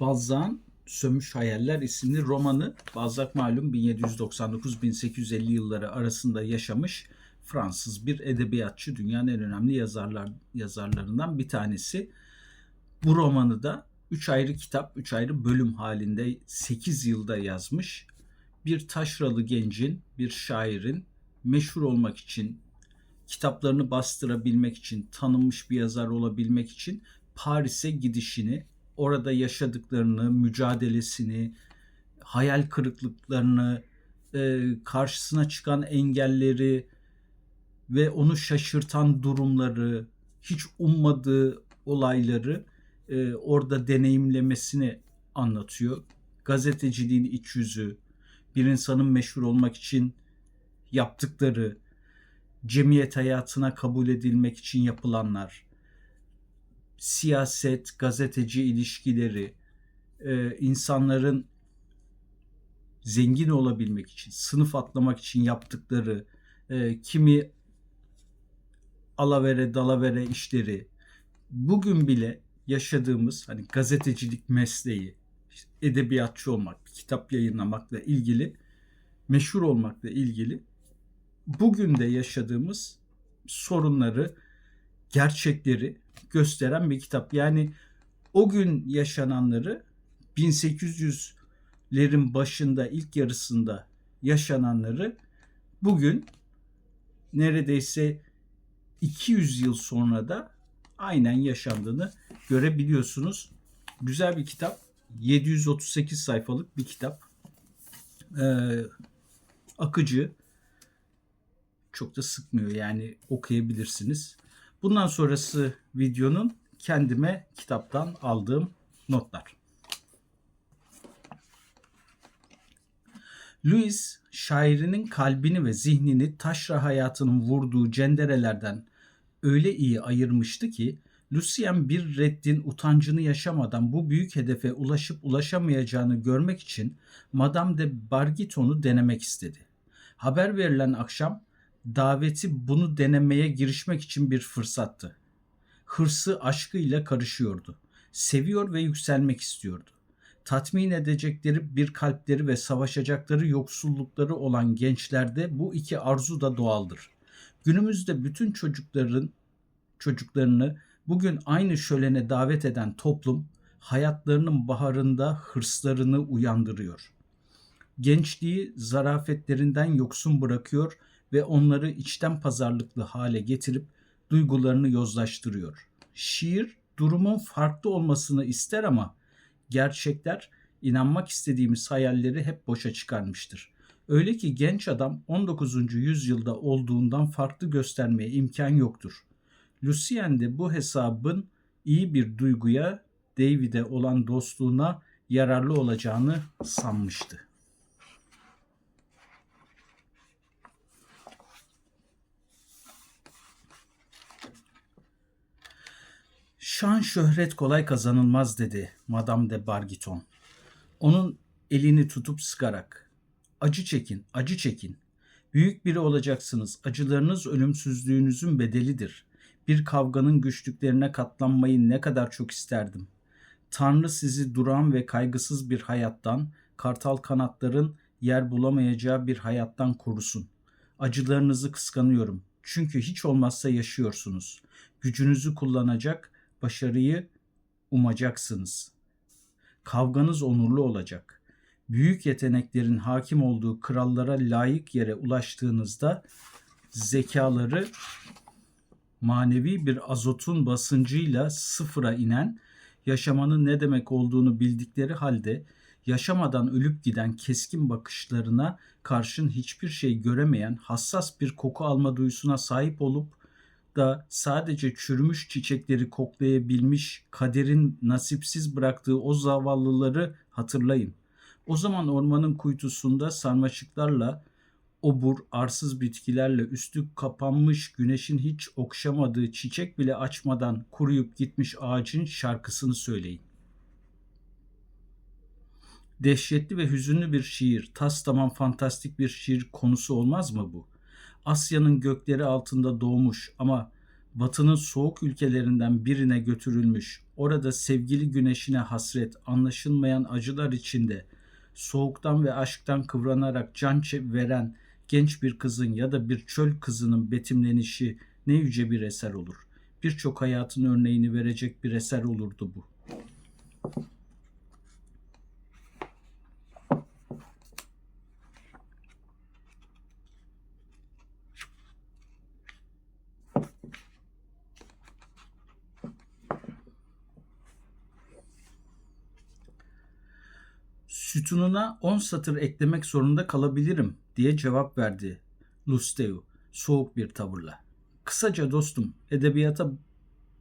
Balzac'ın Sönmüş Hayaller isimli romanı Balzac malum 1799-1850 yılları arasında yaşamış Fransız bir edebiyatçı, dünyanın en önemli yazarlar yazarlarından bir tanesi. Bu romanı da 3 ayrı kitap, 3 ayrı bölüm halinde 8 yılda yazmış. Bir taşralı gencin, bir şairin meşhur olmak için, kitaplarını bastırabilmek için, tanınmış bir yazar olabilmek için Paris'e gidişini, orada yaşadıklarını, mücadelesini, hayal kırıklıklarını, e, karşısına çıkan engelleri ve onu şaşırtan durumları, hiç ummadığı olayları e, orada deneyimlemesini anlatıyor. Gazeteciliğin iç yüzü, bir insanın meşhur olmak için yaptıkları, cemiyet hayatına kabul edilmek için yapılanlar, siyaset, gazeteci ilişkileri, e, insanların zengin olabilmek için, sınıf atlamak için yaptıkları, e, kimi alavere dalavere işleri, bugün bile yaşadığımız hani gazetecilik mesleği, işte edebiyatçı olmak, kitap yayınlamakla ilgili, meşhur olmakla ilgili bugün de yaşadığımız sorunları, gerçekleri gösteren bir kitap. Yani o gün yaşananları 1800'lerin başında ilk yarısında yaşananları bugün neredeyse 200 yıl sonra da aynen yaşandığını görebiliyorsunuz. Güzel bir kitap. 738 sayfalık bir kitap. Ee, akıcı. Çok da sıkmıyor yani okuyabilirsiniz. Bundan sonrası videonun kendime kitaptan aldığım notlar. Louis şairinin kalbini ve zihnini taşra hayatının vurduğu cenderelerden öyle iyi ayırmıştı ki Lucien bir reddin utancını yaşamadan bu büyük hedefe ulaşıp ulaşamayacağını görmek için Madame de Bargiton'u denemek istedi. Haber verilen akşam daveti bunu denemeye girişmek için bir fırsattı. Hırsı aşkıyla karışıyordu. Seviyor ve yükselmek istiyordu. Tatmin edecekleri bir kalpleri ve savaşacakları yoksullukları olan gençlerde bu iki arzu da doğaldır. Günümüzde bütün çocukların çocuklarını bugün aynı şölene davet eden toplum hayatlarının baharında hırslarını uyandırıyor. Gençliği zarafetlerinden yoksun bırakıyor ve onları içten pazarlıklı hale getirip duygularını yozlaştırıyor. Şiir durumun farklı olmasını ister ama gerçekler inanmak istediğimiz hayalleri hep boşa çıkarmıştır. Öyle ki genç adam 19. yüzyılda olduğundan farklı göstermeye imkan yoktur. Lucien de bu hesabın iyi bir duyguya, David'e olan dostluğuna yararlı olacağını sanmıştı. Şan şöhret kolay kazanılmaz dedi Madame de Bargiton. Onun elini tutup sıkarak. Acı çekin, acı çekin. Büyük biri olacaksınız. Acılarınız ölümsüzlüğünüzün bedelidir. Bir kavganın güçlüklerine katlanmayı ne kadar çok isterdim. Tanrı sizi duran ve kaygısız bir hayattan, kartal kanatların yer bulamayacağı bir hayattan korusun. Acılarınızı kıskanıyorum. Çünkü hiç olmazsa yaşıyorsunuz. Gücünüzü kullanacak, başarıyı umacaksınız. Kavganız onurlu olacak. Büyük yeteneklerin hakim olduğu krallara layık yere ulaştığınızda zekaları manevi bir azotun basıncıyla sıfıra inen, yaşamanın ne demek olduğunu bildikleri halde yaşamadan ölüp giden keskin bakışlarına karşın hiçbir şey göremeyen hassas bir koku alma duyusuna sahip olup da sadece çürümüş çiçekleri koklayabilmiş kaderin nasipsiz bıraktığı o zavallıları hatırlayın. O zaman ormanın kuytusunda sarmaşıklarla obur, arsız bitkilerle üstü kapanmış güneşin hiç okşamadığı çiçek bile açmadan kuruyup gitmiş ağacın şarkısını söyleyin. Dehşetli ve hüzünlü bir şiir, tas tamam fantastik bir şiir konusu olmaz mı bu? Asya'nın gökleri altında doğmuş ama Batı'nın soğuk ülkelerinden birine götürülmüş orada sevgili güneşine hasret, anlaşılmayan acılar içinde, soğuktan ve aşktan kıvranarak can veren genç bir kızın ya da bir çöl kızının betimlenişi ne yüce bir eser olur. Birçok hayatın örneğini verecek bir eser olurdu bu. Sütununa 10 satır eklemek zorunda kalabilirim diye cevap verdi Lusteu soğuk bir tavırla. Kısaca dostum, edebiyata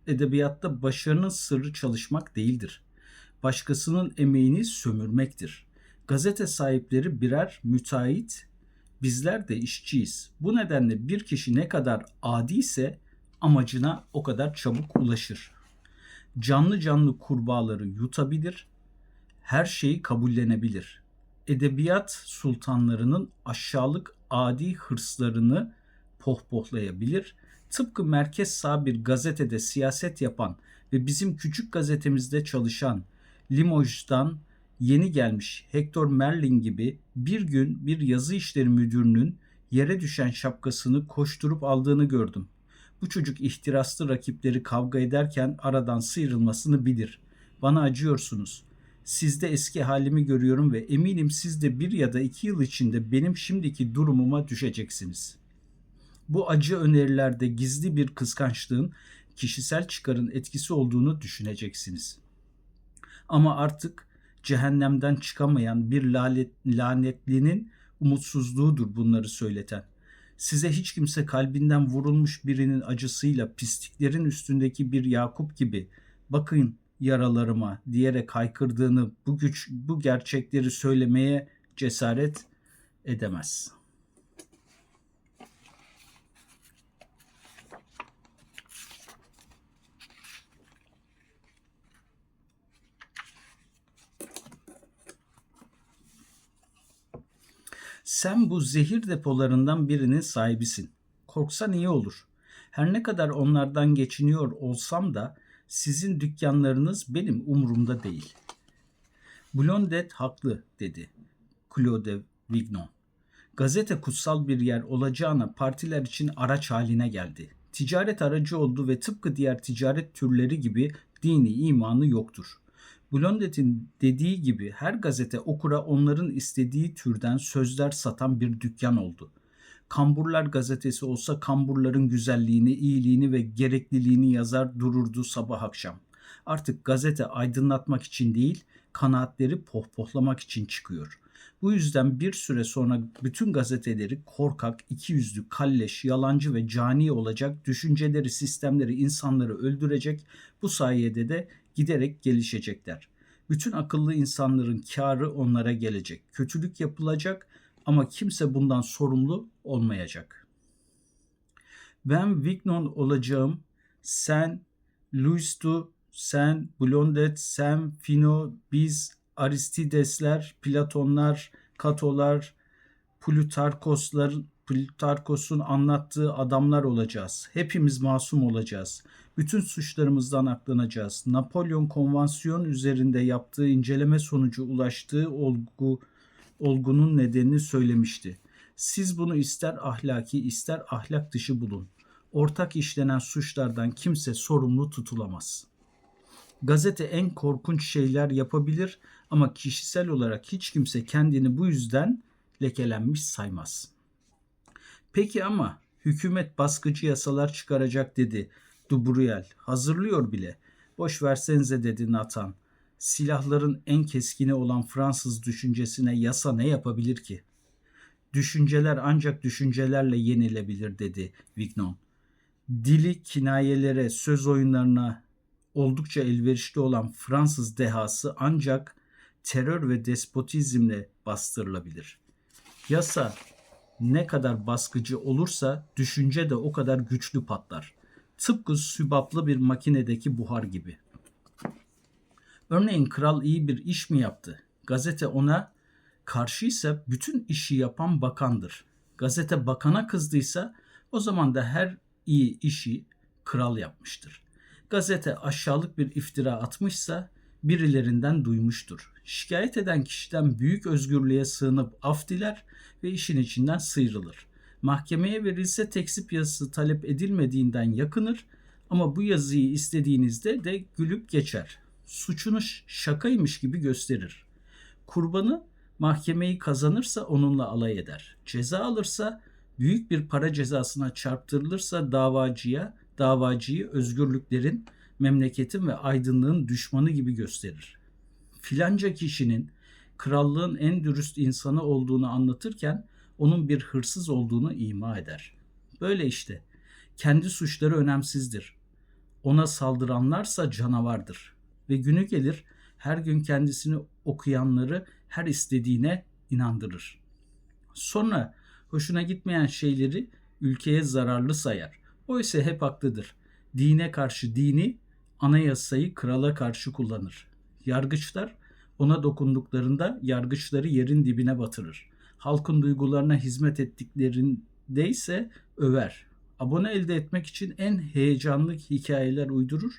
edebiyatta başarının sırrı çalışmak değildir. Başkasının emeğini sömürmektir. Gazete sahipleri birer müteahhit, bizler de işçiyiz. Bu nedenle bir kişi ne kadar adi ise amacına o kadar çabuk ulaşır. Canlı canlı kurbağaları yutabilir, her şeyi kabullenebilir. Edebiyat sultanlarının aşağılık adi hırslarını pohpohlayabilir. Tıpkı merkez sağ bir gazetede siyaset yapan ve bizim küçük gazetemizde çalışan Limoj'dan yeni gelmiş Hector Merlin gibi bir gün bir yazı işleri müdürünün yere düşen şapkasını koşturup aldığını gördüm. Bu çocuk ihtiraslı rakipleri kavga ederken aradan sıyrılmasını bilir. Bana acıyorsunuz. Sizde eski halimi görüyorum ve eminim siz de bir ya da iki yıl içinde benim şimdiki durumuma düşeceksiniz. Bu acı önerilerde gizli bir kıskançlığın kişisel çıkarın etkisi olduğunu düşüneceksiniz. Ama artık cehennemden çıkamayan bir lanet, lanetlinin umutsuzluğudur bunları söyleten. Size hiç kimse kalbinden vurulmuş birinin acısıyla pisliklerin üstündeki bir Yakup gibi bakın yaralarıma diyerek haykırdığını bu güç bu gerçekleri söylemeye cesaret edemez. Sen bu zehir depolarından birinin sahibisin. Korksan iyi olur. Her ne kadar onlardan geçiniyor olsam da sizin dükkanlarınız benim umurumda değil. Blondet haklı dedi Claude Vignon. Gazete kutsal bir yer olacağına partiler için araç haline geldi. Ticaret aracı oldu ve tıpkı diğer ticaret türleri gibi dini imanı yoktur. Blondet'in dediği gibi her gazete okura onların istediği türden sözler satan bir dükkan oldu. Kamburlar gazetesi olsa kamburların güzelliğini, iyiliğini ve gerekliliğini yazar dururdu sabah akşam. Artık gazete aydınlatmak için değil, kanaatleri pohpohlamak için çıkıyor. Bu yüzden bir süre sonra bütün gazeteleri korkak, ikiyüzlü, kalleş, yalancı ve cani olacak, düşünceleri, sistemleri, insanları öldürecek, bu sayede de giderek gelişecekler. Bütün akıllı insanların karı onlara gelecek. Kötülük yapılacak ama kimse bundan sorumlu olmayacak. Ben Vignon olacağım. Sen Louis'tu, sen Blondet, sen Fino, biz Aristidesler, Platonlar, Katolar, Plutarkoslar, Plutarkos'un anlattığı adamlar olacağız. Hepimiz masum olacağız. Bütün suçlarımızdan aklanacağız. Napolyon konvansiyon üzerinde yaptığı inceleme sonucu ulaştığı olgu olgunun nedenini söylemişti. Siz bunu ister ahlaki ister ahlak dışı bulun. Ortak işlenen suçlardan kimse sorumlu tutulamaz. Gazete en korkunç şeyler yapabilir ama kişisel olarak hiç kimse kendini bu yüzden lekelenmiş saymaz. Peki ama hükümet baskıcı yasalar çıkaracak dedi Dubruyel. Hazırlıyor bile. Boş versenize dedi Nathan. Silahların en keskini olan Fransız düşüncesine yasa ne yapabilir ki? Düşünceler ancak düşüncelerle yenilebilir dedi Vignon. Dili kinayelere, söz oyunlarına oldukça elverişli olan Fransız dehası ancak terör ve despotizmle bastırılabilir. Yasa ne kadar baskıcı olursa düşünce de o kadar güçlü patlar. Tıpkı sübaplı bir makinedeki buhar gibi. Örneğin kral iyi bir iş mi yaptı? Gazete ona karşıysa bütün işi yapan bakandır. Gazete bakana kızdıysa o zaman da her iyi işi kral yapmıştır. Gazete aşağılık bir iftira atmışsa birilerinden duymuştur. Şikayet eden kişiden büyük özgürlüğe sığınıp af diler ve işin içinden sıyrılır. Mahkemeye verilse tekzip yazısı talep edilmediğinden yakınır ama bu yazıyı istediğinizde de gülüp geçer. Suçunu şakaymış gibi gösterir. Kurbanı mahkemeyi kazanırsa onunla alay eder. Ceza alırsa büyük bir para cezasına çarptırılırsa davacıya, davacıyı özgürlüklerin, memleketin ve aydınlığın düşmanı gibi gösterir. Filanca kişinin krallığın en dürüst insanı olduğunu anlatırken onun bir hırsız olduğunu ima eder. Böyle işte. Kendi suçları önemsizdir. Ona saldıranlarsa canavardır. Ve günü gelir her gün kendisini okuyanları her istediğine inandırır. Sonra hoşuna gitmeyen şeyleri ülkeye zararlı sayar. Oysa hep haklıdır. Dine karşı dini, anayasayı krala karşı kullanır. Yargıçlar ona dokunduklarında yargıçları yerin dibine batırır. Halkın duygularına hizmet ettiklerinde ise över. Abone elde etmek için en heyecanlı hikayeler uydurur.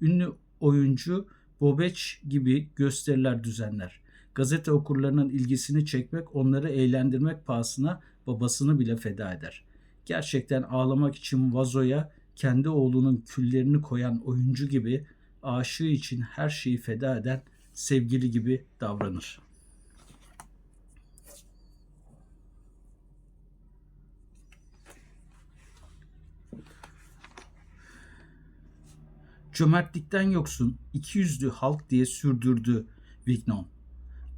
Ünlü oyuncu Bobeç gibi gösteriler düzenler. Gazete okurlarının ilgisini çekmek, onları eğlendirmek pahasına babasını bile feda eder. Gerçekten ağlamak için vazoya kendi oğlunun küllerini koyan oyuncu gibi aşığı için her şeyi feda eden sevgili gibi davranır. Cömertlikten yoksun, iki yüzlü halk diye sürdürdü Vignon.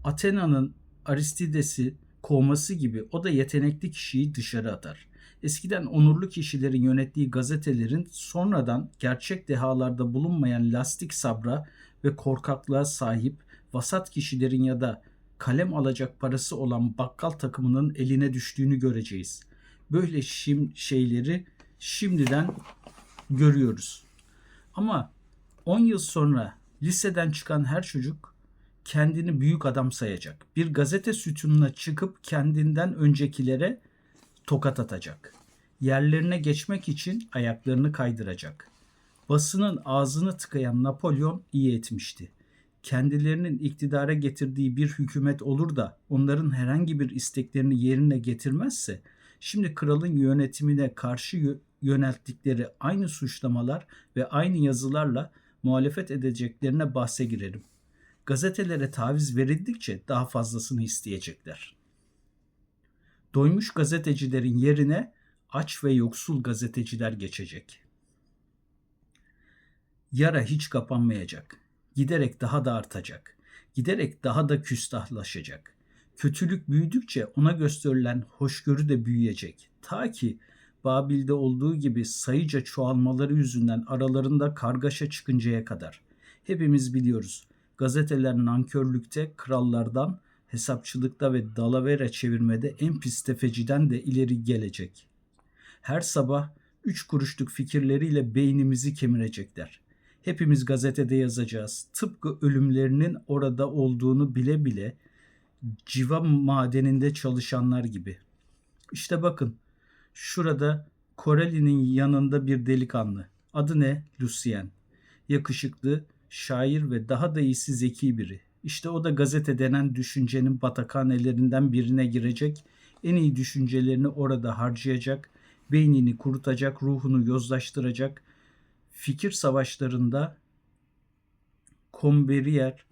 Athena'nın Aristides'i kovması gibi o da yetenekli kişiyi dışarı atar. Eskiden onurlu kişilerin yönettiği gazetelerin sonradan gerçek dehalarda bulunmayan lastik sabra ve korkaklığa sahip vasat kişilerin ya da kalem alacak parası olan bakkal takımının eline düştüğünü göreceğiz. Böyle şim şeyleri şimdiden görüyoruz. Ama 10 yıl sonra liseden çıkan her çocuk kendini büyük adam sayacak. Bir gazete sütununa çıkıp kendinden öncekilere tokat atacak. Yerlerine geçmek için ayaklarını kaydıracak. Basının ağzını tıkayan Napolyon iyi etmişti. Kendilerinin iktidara getirdiği bir hükümet olur da onların herhangi bir isteklerini yerine getirmezse şimdi kralın yönetimine karşı yönelttikleri aynı suçlamalar ve aynı yazılarla muhalefet edeceklerine bahse girerim. Gazetelere taviz verildikçe daha fazlasını isteyecekler. Doymuş gazetecilerin yerine aç ve yoksul gazeteciler geçecek. Yara hiç kapanmayacak. Giderek daha da artacak. Giderek daha da küstahlaşacak. Kötülük büyüdükçe ona gösterilen hoşgörü de büyüyecek. Ta ki Babil'de olduğu gibi sayıca çoğalmaları yüzünden aralarında kargaşa çıkıncaya kadar. Hepimiz biliyoruz. Gazeteler nankörlükte krallardan, hesapçılıkta ve dalavera çevirmede en pis tefeciden de ileri gelecek. Her sabah üç kuruşluk fikirleriyle beynimizi kemirecekler. Hepimiz gazetede yazacağız. Tıpkı ölümlerinin orada olduğunu bile bile civa madeninde çalışanlar gibi. İşte bakın Şurada Corelli'nin yanında bir delikanlı. Adı ne? Lucien. Yakışıklı, şair ve daha da iyisi zeki biri. İşte o da gazete denen düşüncenin batakhanelerinden birine girecek, en iyi düşüncelerini orada harcayacak, beynini kurutacak, ruhunu yozlaştıracak, fikir savaşlarında komberiyer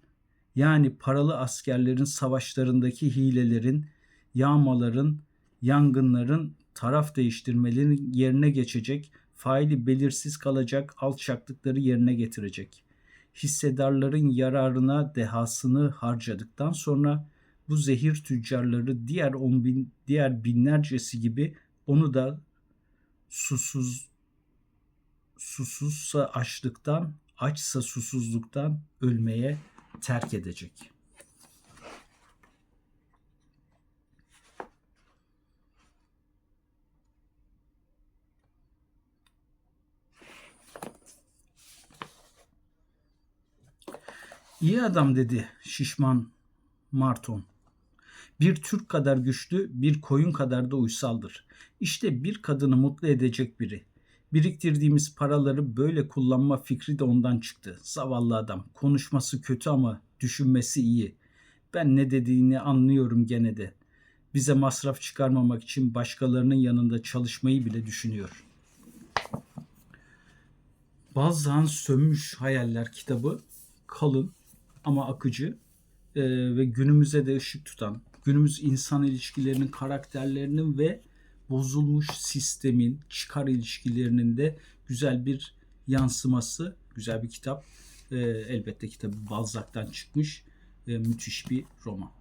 yani paralı askerlerin savaşlarındaki hilelerin, yağmaların, yangınların taraf değiştirmelerin yerine geçecek, faili belirsiz kalacak alçaklıkları yerine getirecek. Hissedarların yararına dehasını harcadıktan sonra bu zehir tüccarları diğer on bin, diğer binlercesi gibi onu da susuz susuzsa açlıktan, açsa susuzluktan ölmeye terk edecek.'' İyi adam dedi şişman Marton. Bir Türk kadar güçlü, bir koyun kadar da uysaldır. İşte bir kadını mutlu edecek biri. Biriktirdiğimiz paraları böyle kullanma fikri de ondan çıktı. Zavallı adam. Konuşması kötü ama düşünmesi iyi. Ben ne dediğini anlıyorum gene de. Bize masraf çıkarmamak için başkalarının yanında çalışmayı bile düşünüyor. Balzac'ın Sönmüş Hayaller kitabı kalın ama akıcı e, ve günümüze de ışık tutan, günümüz insan ilişkilerinin karakterlerinin ve bozulmuş sistemin çıkar ilişkilerinin de güzel bir yansıması, güzel bir kitap. E, elbette kitabı Balzac'tan çıkmış, e, müthiş bir roman.